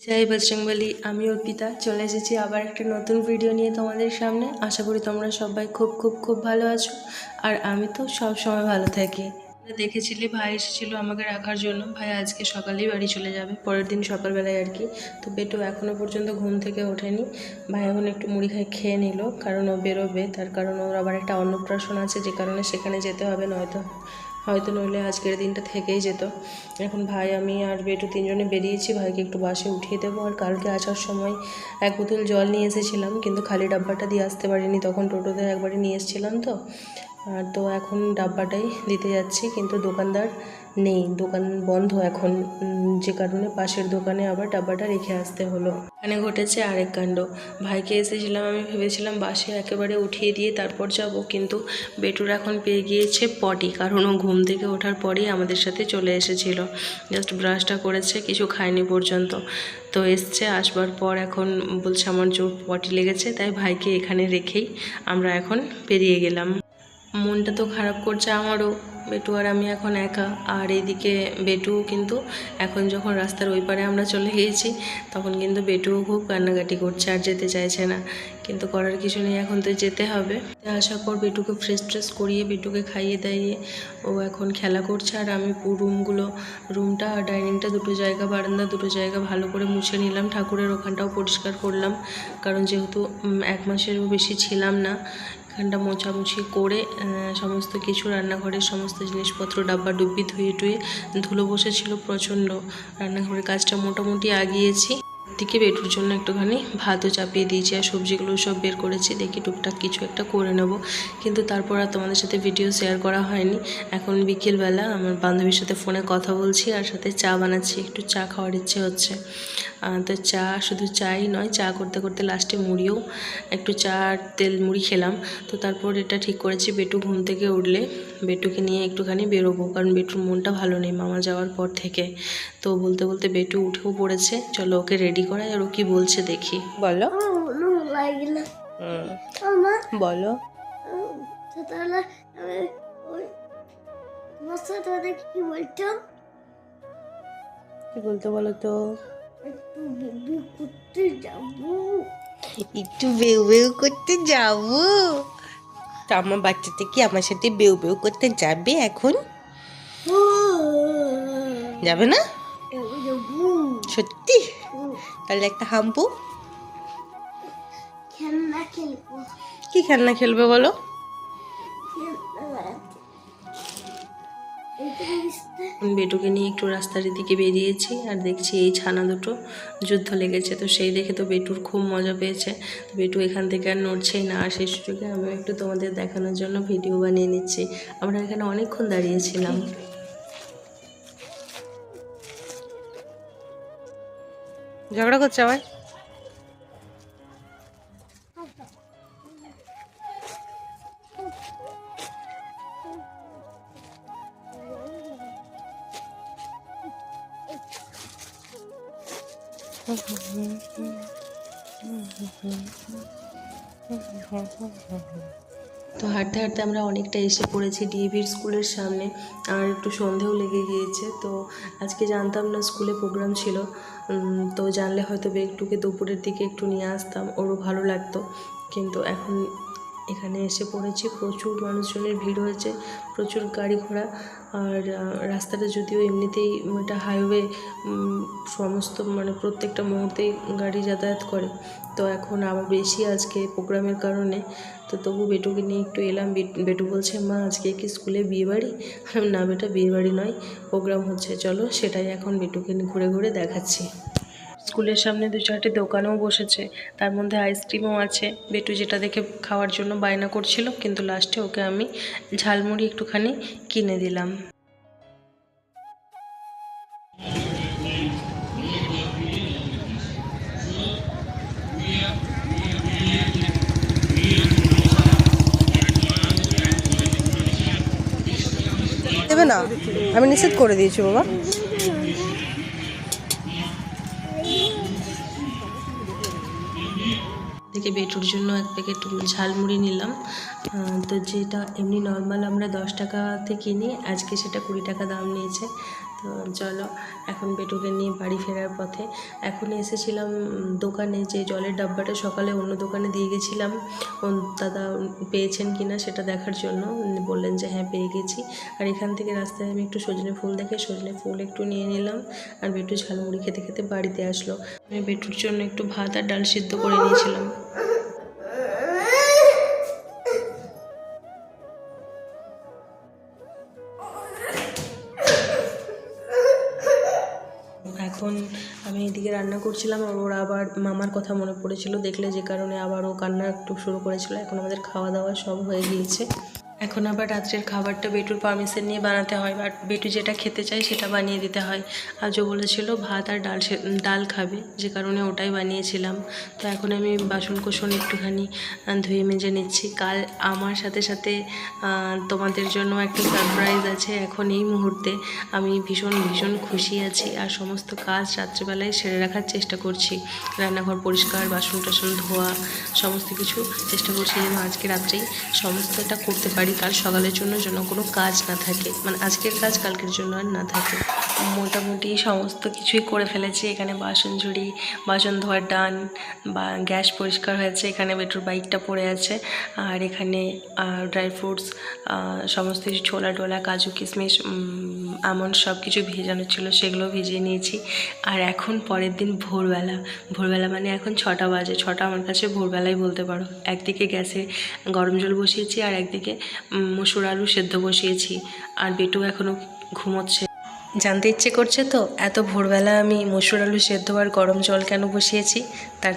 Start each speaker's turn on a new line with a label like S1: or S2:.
S1: জয় বজরংবলী আমি অর্পিতা। চলে এসেছি আবার একটা নতুন ভিডিও নিয়ে তোমাদের সামনে। আশা করি তোমরা সবাই খুব খুব খুব ভালো আছো। আর আমি তো সব সময় ভালো থাকি। দেখেছিলি, ভাই এসেছিল আমাকে রাখার জন্য। ভাই আজকে সকালেই বাড়ি চলে যাবে, পরের দিন সকালবেলায় আর কি। তো বেটু এখনও পর্যন্ত ঘুম থেকে ওঠেনি। ভাই এখন একটু মুড়ি খাই খেয়ে নিল, কারণ ও বেরোবে। তার কারণ ওর আবার একটা অন্নপ্রাশন আছে, যে কারণে সেখানে যেতে হবে, নয়তো হয়তো নইলে আজকের দিনটা থেকেই যেত। এখন ভাই, আমি আর বেটু তিনজনে বেরিয়েছি। ভাইকে একটু বাসে উঠিয়ে দেবো। আর কালকে আসার সময় এক বোতল জল নিয়ে এসেছিলাম, কিন্তু খালি ডাব্বাটা দিয়ে আসতে পারিনি। তখন টোটোতে একবারে নিয়ে এসেছিলাম তো। আর তো এখন ডাব্বাটাই দিতে যাচ্ছি, কিন্তু দোকানদার নেই। দোকান বন্ধ এখন। যে কারণে পাশের দোকানে আবার ডাব্বাটা রেখে আসতে হলো। এখানে ঘটেছে আরেক কাণ্ড। ভাইকে এসেছিলাম, আমি ভেবেছিলাম বাসে একেবারে উঠিয়ে দিয়ে তারপর যাব, কিন্তু বেটুর এখন পেয়ে গিয়েছে পটি, কারণ ও ঘুম থেকে ওঠার পরেই আমাদের সাথে চলে এসেছিল। জাস্ট ব্রাশটা করেছে, কিছু খায়নি পর্যন্ত। তো এসছে, আসবার পর এখন বলছে আমার জোর পটি লেগেছে, তাই ভাইকে এখানে রেখেই আমরা এখন পেরিয়ে গেলাম। মনটা তো খারাপ করছে আমারও। বেটু আর আমি এখন একা। আর এইদিকে বেটু কিন্তু এখন যখন রাস্তার ওই পারে আমরা চলে গিয়েছি, তখন কিন্তু বেটুও খুব কান্নাকাটি করছে আর যেতে চাইছে না। কিন্তু করার কিছু নেই, এখন তো যেতে হবে। আসার পর বেটুকে ফ্রেশ ট্রেশ করিয়ে বেটুকে খাইয়ে দাইয়ে ও এখন খেলা করছে। আর আমি রুমগুলো, রুমটা আর ডাইনিংটা দুটো জায়গা, বারান্দা দুটো জায়গা ভালো করে মুছে নিলাম। ঠাকুরের ওখানটাও পরিষ্কার করলাম। কারণ যেহেতু এক মাসেরও বেশি ছিলাম না। এখানটা মোছামুছি করে সমস্ত কিছু, রান্নাঘরের সমস্ত জিনিসপত্র, ডাব্বা ডুব্বি ধুয়ে টুয়ে ধুলো বসেছিল প্রচণ্ড। রান্নাঘরের কাজটা মোটামুটি আগিয়েছি। দিকে বেটুর জন্য একটুখানি ভাতও চাপিয়ে দিয়েছি আর সবজিগুলো সব বের করেছি। দেখি টুকটাক কিছু একটা করে নেব। কিন্তু তারপর আর তোমাদের সাথে ভিডিও শেয়ার করা হয়নি। এখন বিকেলবেলা আমার বান্ধবীর সাথে ফোনে কথা বলছি আর সাথে চা বানাচ্ছি। একটু চা খাওয়ার ইচ্ছে হচ্ছে। তো চা শুধু চাই নয়, চা করতে করতে লাস্টে মুড়িও, একটু চা তেল মুড়ি খেলাম। তো তারপর এটা ঠিক করেছি, বেটু ঘুম থেকে উঠলে বেটুকে নিয়ে একটুখানি বেরোবো। কারণ বেটুর মনটা ভালো নেই মামা যাওয়ার পর থেকে। তো বলতে বলতে বেটু উঠেও পড়েছে। চলো ওকে রেডি করাই আর ও কি বলছে দেখি। বলো।
S2: লাগল।
S1: হুম,
S2: আমার
S1: বলো।
S2: কি
S1: বলতে? বলো তো?
S2: একটু করতে যাব।
S1: একটু বেউ বেউ করতে যাব। তো আমার বাচ্চাটা কি আমার সাথে বেউ বেউ করতে যাবে এখন? যাবে না? সত্যি? তাহলে একটা হাম্পু।
S2: খেলনা খেলব।
S1: কি খেলনা খেলবে বলো? বেটুকে নিয়ে একটু রাস্তার দিকে বেরিয়েছি আর দেখছি এই ছানা দুটো যুদ্ধ লেগেছে। তো সেই দেখে তো বেটুর খুব মজা পেয়েছে। তো বেটু এখান থেকে আর নড়ছেই না। আর সেই সুযোগে আমি একটু তোমাদের দেখানোর জন্য ভিডিও বানিয়ে নিচ্ছি। আমরা এখানে অনেকক্ষণ দাঁড়িয়েছিলাম। ঝগড়া করছে আবার তো হাঁটতে হাঁটতে আমরা অনেকটা এসে পড়েছি ডিএভির স্কুলের সামনে। আর একটু সন্ধেও লেগে গিয়েছে, তো আজকে জানতাম না স্কুলে প্রোগ্রাম ছিল। তো জানলে হয়তো বেগটুকে দুপুরের দিকে একটু নিয়ে আসতাম, ওরও ভালো লাগতো। কিন্তু এখন এখানে এসে পড়েছি। প্রচুর মানুষজনের ভিড় হয়েছে, প্রচুর গাড়ি ঘোড়া। আর রাস্তাটা যদিও এমনিতেই এটা হাইওয়ে সমস্ত মানে প্রত্যেকটা মুহূর্তেই গাড়ি যাতায়াত করে। তো এখন আবার বেশি আজকে প্রোগ্রামের কারণে। তো তবু বেটুকে নিয়ে একটু এলাম। বেট- বলছে, মা, আজকে কি স্কুলে বিয়ে বাড়ি? না বেটা, বিয়ে বাড়ি নয়, প্রোগ্রাম হচ্ছে। চলো সেটাই এখন বেটুকে ঘুরে ঘুরে দেখাচ্ছি। স্কুলের সামনে দু চারটে দোকানও বসেছে। তার মধ্যে আইসক্রিমও আছে। বেটু যেটা দেখে খাওয়ার জন্য বায়না করছিল, কিন্তু লাস্টে ওকে আমি ঝালমুড়ি একটুখানি কিনে দিলাম।
S3: আমি নিষেধ করে দিয়েছি, বাবা।
S1: থেকে বেটুর জন্য এক প্যাকেট ঝালমুড়ি নিলাম। তো যেটা এমনি নর্মাল আমরা দশ টাকাতে কিনি আজকে সেটা কুড়ি টাকা দাম নিয়েছে। তো চলো, এখন বেটুকে নিয়ে বাড়ি ফেরার পথে। এখন এসেছিলাম দোকানে, যে জলের ডাব্বাটা সকালে অন্য দোকানে দিয়ে গেছিলাম। দাদা পেয়েছেন কি না সেটা দেখার জন্য। বললেন যে হ্যাঁ পেয়ে গেছি। আর এখান থেকে রাস্তায় আমি একটু সজনে ফুল দেখে, সজনে ফুল একটু নিয়ে নিলাম। আর বেটু ঝালমুড়ি খেতে খেতে বাড়িতে আসলো। আমি বেটুর জন্য একটু ভাত আর ডাল সিদ্ধ করে নিয়েছিলাম। এখন আমি এদিকে রান্না করছিলাম আর ওর আবার মামার কথা মনে পড়েছিল। দেখলে যে কারণে আবার ও কান্না একটু শুরু করেছিল। এখন আমাদের খাওয়া দাওয়া সব হয়ে গিয়েছে। এখন আবার রাত্রের খাবারটা বেটুর পারমিশন নিয়ে বানাতে হয়। বাট বেটু যেটা খেতে চায় সেটা বানিয়ে দিতে হয়। আজও বলেছিল ভাত আর ডাল ডাল খাবে। যে কারণে ওটাই বানিয়েছিলাম। তো এখন আমি বাসন কোসন একটুখানি ধুয়ে মেজে নিচ্ছি। কাল আমার সাথে সাথে তোমাদের জন্য একটা সারপ্রাইজ আছে এখন এই মুহূর্তে। আমি ভীষণ ভীষণ খুশি আছি। আর সমস্ত কাজ রাত্রেবেলায় সেরে রাখার চেষ্টা করছি। রান্নাঘর পরিষ্কার বাসন টাসন ধোয়া, সমস্ত কিছু চেষ্টা করছি যেন আজকে রাত্রেই সমস্তটা করতে পারি। কাল সকালের জন্য যেন কোনো কাজ না থাকে। মানে আজকের কাজ কালকের জন্য আর না থাকে। মোটামুটি সমস্ত কিছুই করে ফেলেছি। এখানে বাসন ঝুড়ি, বাসন ধোয়ার ডান, বা গ্যাস পরিষ্কার হয়েছে, এখানে বেটুর বাইকটা পড়ে আছে, আর এখানে ড্রাই ফ্রুটস সমস্ত কিছু, ছোলা টোলা, কাজু কিশমিশ আমন্ড সব কিছু ভেজানো ছিল সেগুলো ভিজিয়ে নিয়েছি। আর এখন পরের দিন ভোরবেলা ভোরবেলা মানে এখন ছটা বাজে, ছটা আমার কাছে ভোরবেলাই বলতে পারো। একদিকে গ্যাসে গরম জল বসিয়েছি, আর একদিকে মসুর আলু সেদ্ধ বসিয়েছি, আর বেটু এখনও ঘুমোচ্ছে। জানতে ইচ্ছে করছে তো? এত ভোরবেলা আমি মসুর আলু সেদ্ধ আর গরম জল কেন বসিয়েছি? তার